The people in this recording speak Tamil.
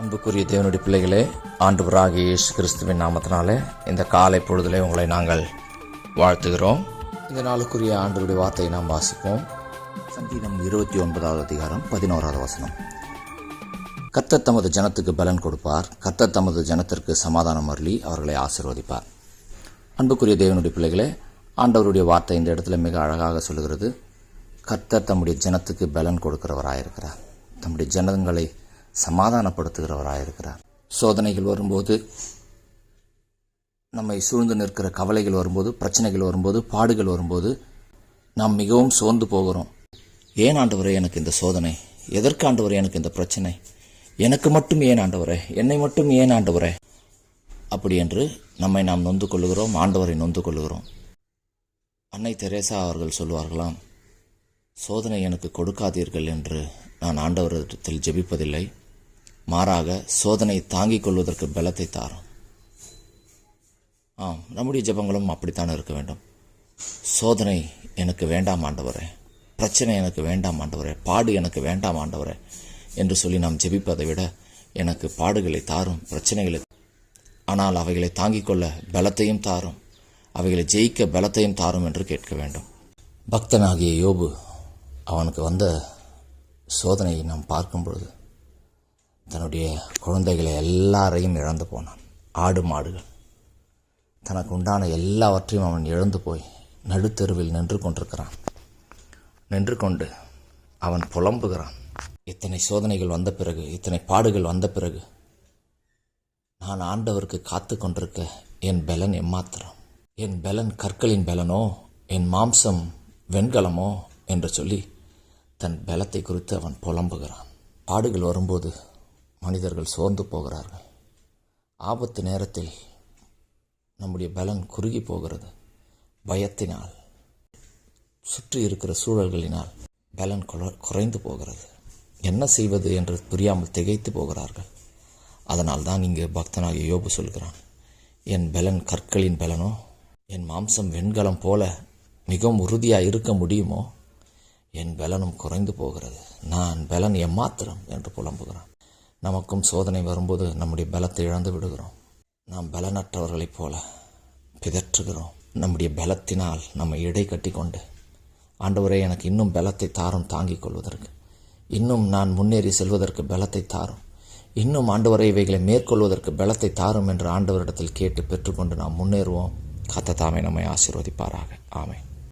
அன்புக்குரிய தேவனுடைய பிள்ளைகளே ஆண்டவராக இயேசு கிறிஸ்துவின் நாமத்தினாலே இந்த காலை பொழுதிலே உங்களை நாங்கள் வாழ்த்துகிறோம். இந்த நாளுக்குரிய ஆண்டவருடைய வார்த்தையை நாம் வாசிப்போம். சங்கீதம் இருபத்தி ஒன்பதாவது அதிகாரம் பதினோராவது வசனம். கர்த்தர் தமது ஜனத்துக்கு பலன் கொடுப்பார். கர்த்தர் தமது ஜனத்திற்கு சமாதானம் அருளி அவர்களை ஆசீர்வதிப்பார். அன்புக்குரிய தேவனுடைய பிள்ளைகளே ஆண்டவருடைய வார்த்தை இந்த இடத்துல மிக அழகாக சொல்லுகிறது. கர்த்தர் தம்முடைய ஜனத்துக்கு பலன் கொடுக்கிறவராயிருக்கிறார். தம்முடைய ஜனங்களை சமாதானப்படுத்துகிறவராக இருக்கிறார் சோதனைகள் வரும்போது நம்மை சூழ்ந்து நிற்கிற கவலைகள் வரும்போது பிரச்சனைகள் வரும்போது பாடுகள் வரும்போது நாம் மிகவும் சோர்ந்து போகிறோம். ஏன் ஆண்டவரே எனக்கு இந்த சோதனை? எதற்கு ஆண்டவரே எனக்கு இந்த பிரச்சனை? எனக்கு மட்டும் ஏன் ஆண்டவரே? என்னை மட்டும் ஏன் ஆண்டவரே? அப்படி என்று நம்மை நாம் நொந்து கொள்கிறோம் ஆண்டவரை நொந்து கொள்கிறோம் அன்னை தெரேசா அவர்கள் சொல்வார்களாம் சோதனை எனக்கு கொடுக்காதீர்கள் என்று நான் ஆண்டவரிடத்தில் ஜெபிப்பதில்லை. மாறாக சோதனை தாங்கிக் கொள்வதற்கு பலத்தை தாரும். ஆம் நம்முடைய ஜெபங்களும் அப்படித்தான் இருக்க வேண்டும். சோதனை எனக்கு வேண்டாம் ஆண்டவரே பிரச்சனை எனக்கு வேண்டாம் ஆண்டவரே பாடு எனக்கு வேண்டாம் ஆண்டவரே என்று சொல்லி நாம் ஜெபிப்பதை விட எனக்கு பாடுகளை தாரும் பிரச்சனைகளை ஆனால் அவைகளை தாங்கிக் கொள்ள பலத்தையும் தாரும் அவைகளை ஜெயிக்க பலத்தையும் தாரும் என்று கேட்க வேண்டும். பக்தனாகிய யோபு அவனுக்கு வந்த சோதனையை நாம் பார்க்கும் பொழுது தன்னுடைய குழந்தைகளை எல்லாரையும் இழந்து போனான். ஆடு மாடுகள். தனக்கு உண்டான எல்லாவற்றையும் அவன் இழந்து போய் நடுத்தெருவில் நின்று கொண்டிருக்கிறான். நின்று கொண்டு அவன் புலம்புகிறான். இத்தனை சோதனைகள் வந்த பிறகு இத்தனை பாடுகள் வந்த பிறகு நான் ஆண்டவருக்கு காத்து கொண்டிருக்க என் பலன் எம்மாத்திரம்? என் பலன் கற்களின் பலனோ என் மாம்சம் வெண்கலமோ? என்று சொல்லி தன் பலத்தை குறித்து அவன் புலம்புகிறான். பாடுகள் வரும்போது மனிதர்கள் சோர்ந்து போகிறார்கள். ஆபத்து நேரத்தில் நம்முடைய பலன் குறுகி போகிறது. பயத்தினால் சுற்றி இருக்கிற சூழல்களினால் பலன் குற- குறைந்து போகிறது. என்ன செய்வது என்று புரியாமல் திகைத்து போகிறார்கள். அதனால் தான் இங்கு பக்தனாகிய யோபு சொல்கிறான் என் பலன் கற்களின் பலனோ என் மாம்சம் வெண்கலம் போல மிகவும் உறுதியாக இருக்க முடியுமோ? என் பலனும் குறைந்து போகிறது. நான் பலன் எம்மாத்திரம்? என்று புலம்புகிறான். நமக்கும் சோதனை வரும்போது நம்முடைய பலத்தை இழந்து விடுகிறோம். நாம் பலனற்றவர்களைப் போல பிதற்றுகிறோம். நம்முடைய பலத்தினால் நம்ம இடை கட்டி கொண்டு ஆண்டவரே எனக்கு இன்னும் பலத்தை தாரும் தாங்கிக் கொள்வதற்கு. இன்னும் நான் முன்னேறி செல்வதற்கு பலத்தை தாரும். இன்னும் ஆண்டவரை இவைகளை மேற்கொள்வதற்கு பலத்தை தாரும் என்று ஆண்டவரிடத்தில் கேட்டு பெற்றுக்கொண்டு நாம் முன்னேறுவோம். கத்த தாமே நம்மை ஆசீர்வதிப்பாராக. ஆமை